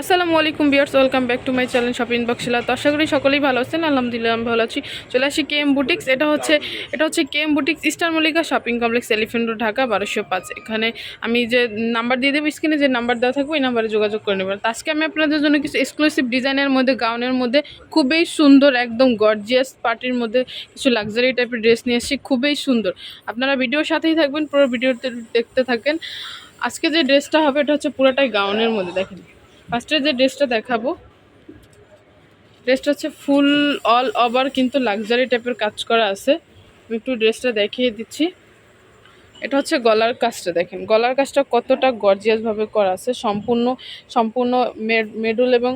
আসসালামু আলাইকুম viewers welcome back to my channel shopping বক্সিলা তো আশা করি সকলেই ভালো আছেন, আলহামদুলিল্লাহ আমি ভালো আছি। চলে আসি কে এম বুটিক্স, এটা হচ্ছে এটা হচ্ছে K M boutiques Eastern Mallika shopping complex, Elephant Road, Dhaka, বারোশো পাঁচ। এখানে আমি যে নাম্বার দিয়ে দেবো স্ক্রিনে, যে নাম্বার দেওয়া থাকবে, ওই নাম্বারে যোগাযোগ করে নেবেন। তো আজকে আমি আপনাদের জন্য কিছু এক্সক্লুসিভ ডিজাইনের মধ্যে গাউনের মধ্যে, খুবই সুন্দর, একদম গর্জিয়াস পার্টির মধ্যে কিছু লাক্সারি টাইপের ড্রেস নিয়ে এসেছি খুবই সুন্দর। আপনারা ভিডিওর সাথেই থাকবেন, পুরো ভিডিওতে দেখতে থাকেন। আজকে যে ড্রেসটা হবে, এটা হচ্ছে পুরোটাই গাউনের মধ্যে, দেখেন। ফার্স্টে যে ড্রেসটা দেখাবো ড্রেসটা হচ্ছে ফুল অল ওভার কিন্তু লাক্সারি টাইপের কাজ করা আছে। আমি একটু ড্রেসটা দেখিয়ে দিচ্ছি। এটা হচ্ছে গলার কাজটা দেখেন। গলার কাজটা কতটা গর্জিয়াসভাবে করা আছে। সম্পূর্ণ সম্পূর্ণ মেডুল এবং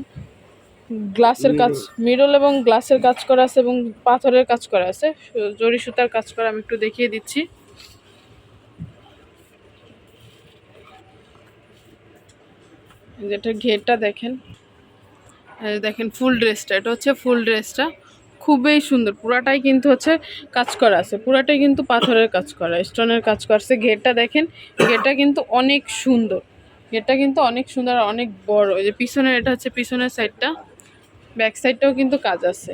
গ্লাসের কাজ মিডল এবং গ্লাসের কাজ করা আছে এবং পাথরের কাজ করা আছে। জরি সুতার কাজ করা আমি একটু দেখিয়ে দিচ্ছি। যেটা ঘেরটা দেখেন দেখেন ফুল ড্রেসটা, এটা হচ্ছে ফুল ড্রেসটা। খুবই সুন্দর, পুরাটাই কিন্তু হচ্ছে কাজ করা আছে, পুরাটাই কিন্তু পাথরের কাজ করা, স্টোনের কাজ করছে ঘেরটা দেখেন, ঘেরটা কিন্তু অনেক সুন্দর, ঘেরটা কিন্তু অনেক সুন্দর আর অনেক বড়। এই যে পিছনের, এটা হচ্ছে পিছনের সাইডটা, ব্যাক সাইডটাও কিন্তু কাজ আছে।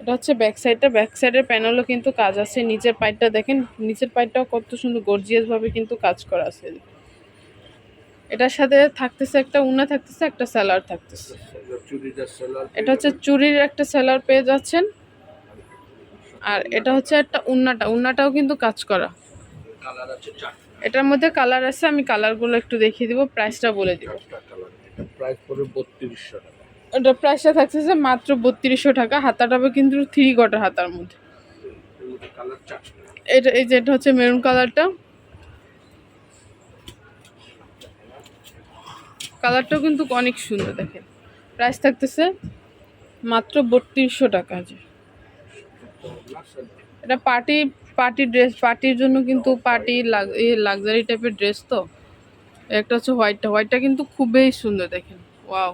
এটা হচ্ছে ব্যাক সাইডটা, ব্যাক সাইডের প্যানেলও কিন্তু কাজ আছে, নিচের পাইটটা দেখেন, নিচের পাইটটাও কত সুন্দর গর্জিয়াসভাবে কিন্তু কাজ করা আছে। এটার সাথে থাকতেছে একটা উনা থাকতেছে একটা স্যালার থাকতেছে। এটা হচ্ছে চুরির একটা স্যালার পেয়ে যাচ্ছেন। আর এটা হচ্ছে একটা উন্নাটা, উন্নাটাও কিন্তু কাজ করা। এটার মধ্যে কালার আছে, আমি কালারগুলো একটু দেখিয়ে দিব প্রাইসটা বলে দিব। এটা প্রাইসটা থাকতেছে মাত্র বত্রিশশো টাকা হাতাটাবে কিন্তু থ্রি কটার হাতার মধ্যে। এটা, এই যে এটা হচ্ছে মেরুন কালারটা কালারটাও কিন্তু অনেক সুন্দর, দেখেন। প্রাইস থাকতেছে মাত্র বত্রিশশো টাকা যে এটা পার্টি পার্টি ড্রেস পার্টির জন্য কিন্তু পার্টি লাক্সারি টাইপের ড্রেস তো। একটা হচ্ছে হোয়াইটটা হোয়াইটটা কিন্তু খুবই সুন্দর, দেখেন। ওয়াও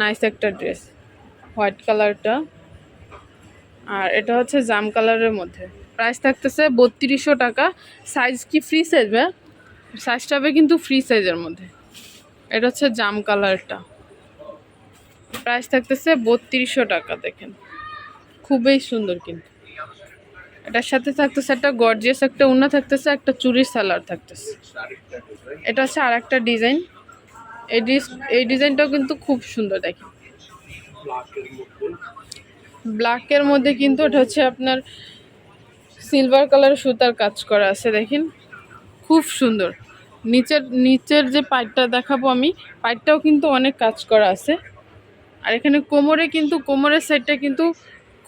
নাইস একটা ড্রেস হোয়াইট কালারটা আর এটা হচ্ছে জাম কালারের মধ্যে। প্রাইস থাকতেছে বত্রিশশো টাকা। সাইজ কি ফ্রি সাইজ সাইজটা হবে কিন্তু ফ্রি সাইজের মধ্যে। এটা হচ্ছে জাম কালারটা। প্রাইস থাকতেছে বত্রিশশো টাকা, দেখেন। খুবই সুন্দর কিন্তু। এটার সাথে থাকতেছে একটা গর্জিয়াস একটা উন্না থাকতেছে, একটা চুরির সালার থাকতেছে। এটা হচ্ছে আর একটা ডিজাইন এই এই ডিজাইনটাও কিন্তু খুব সুন্দর, দেখেন। ব্ল্যাকের মধ্যে কিন্তু এটা হচ্ছে আপনার সিলভার কালার সুতার কাজ করা আছে, দেখেন। খুব সুন্দর। নিচের নিচের যে পাইপটা দেখাবো আমি, পাইপটাও কিন্তু অনেক কাজ করা আছে। আর এখানে কোমরে কিন্তু, কোমরের সাইডটা কিন্তু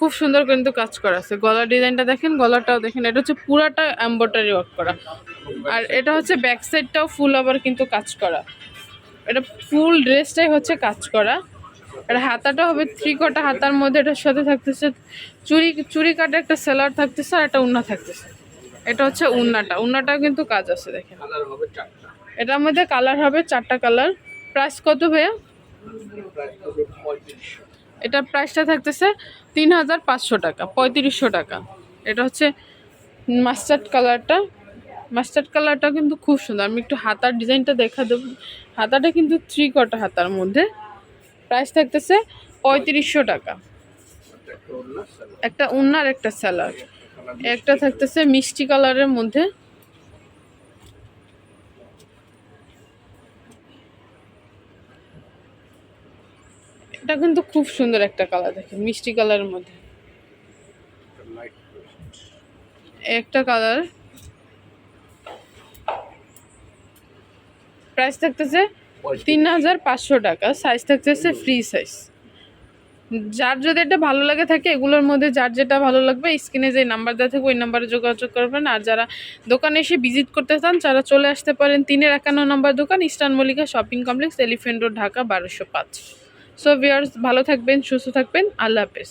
খুব সুন্দর কিন্তু কাজ করা আছে। গলার ডিজাইনটা দেখেন, গলাটাও দেখেন, এটা হচ্ছে পুরাটা এম্বয়ডারি ওয়ার্ক করা। আর এটা হচ্ছে ব্যাক সাইডটাও ফুল আবার কিন্তু কাজ করা। এটা ফুল ড্রেসটাই হচ্ছে কাজ করা। আর হাতাটা হবে থ্রি কটা হাতার মধ্যে, এটার সাথে থাকতেছে চুরি চুরি কাটা একটা সেলার থাকতেছে আর একটা উন্না থাকতেছে। এটা হচ্ছে উন্নাটা। উন্নাটাও কিন্তু কাজ আছে দেখেন। এটার মধ্যে কালার হবে চারটা কালার। প্রাইস কত ভাইয়া? এটা প্রাইসটা থাকতেছে তিন হাজার পাঁচশো টাকা পঁয়ত্রিশশো টাকা। এটা হচ্ছে মাস্টার্ড কালারটা। মাস্টার্ড কালারটা কিন্তু খুব সুন্দর। আমি একটু হাতার ডিজাইনটা দেখা দেবো। হাতাটা কিন্তু থ্রি কটা হাতার মধ্যে। প্রাইস থাকতেছে পঁয়ত্রিশশো টাকা। একটা উন্নার একটা স্যালাড একটা থাকতেছে মিষ্টি কালারের মধ্যে। এটা কিন্তু খুব সুন্দর একটা কালার দেখেন মিষ্টি কালারের মধ্যে। একটা কালার। প্রাইস থাকতেছে তিন হাজার পাঁচশো টাকা সাইজ থাকতেছে ফ্রি সাইজ যার যদি এটা ভালো লাগে থাকে, এগুলোর মধ্যে যার যেটা ভালো লাগবে, স্ক্রিনে যে নাম্বার দেওয়া থাকবে, ওই নাম্বারে যোগাযোগ করবেন। আর যারা দোকানে এসে ভিজিট করতে চান যারা চলে আসতে পারেন তিনের একান্ন নম্বর দোকান, Eastern Mallika shopping complex Elephant Road Dhaka বারোশো পাঁচ। সো ভিয়ার্স ভালো থাকবেন, সুস্থ থাকবেন, আল্লাহ হাফেজ।